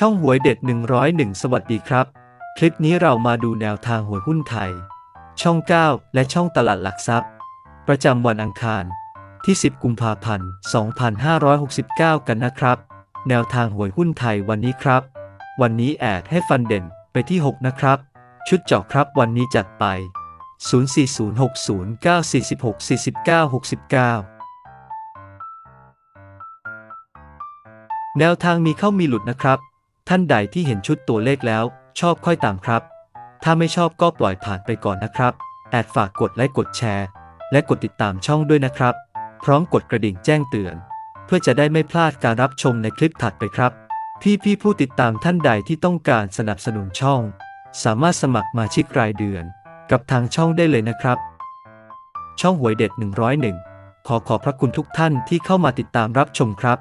ช่องหวยเด็ด 101 สวัสดีครับ คลิปนี้เรามาดูแนวทางหวยหุ้นไทย ช่อง 9 และช่องตลาดหลักทรัพย์ ประจำวันอังคาร ที่ 10 กุมภาพันธ์ 2569 กันนะครับ แนวทางหวยหุ้นไทยวันนี้ครับ วันนี้แอดให้ฟันเด่นไปที่ 6 นะครับ ชุดเจาะครับวันนี้จัดไป 040609464969แนวทางมีเข้ามีหลุดนะครับ ท่านใดที่เห็นชุดตัวเลขแล้ว ชอบค่อยตามครับ ถ้าไม่ชอบก็ปล่อยผ่านไปก่อนนะครับ แอดฝากกดไลค์กดแชร์ และกดติดตามช่องด้วยนะครับ พร้อมกดกระดิ่งแจ้งเตือน เพื่อจะได้ไม่พลาดการรับชมในคลิปถัดไปครับ พี่พี่ผู้ติดตามท่านใดที่ต้องการสนับสนุนช่อง สามารถสมัครมาชิกรายเดือน กับทางช่องได้เลยนะครับ ช่องหวยเด็ด 101 ขอขอบพระคุณทุกท่านที่เข้ามาติดตามรับชมครับ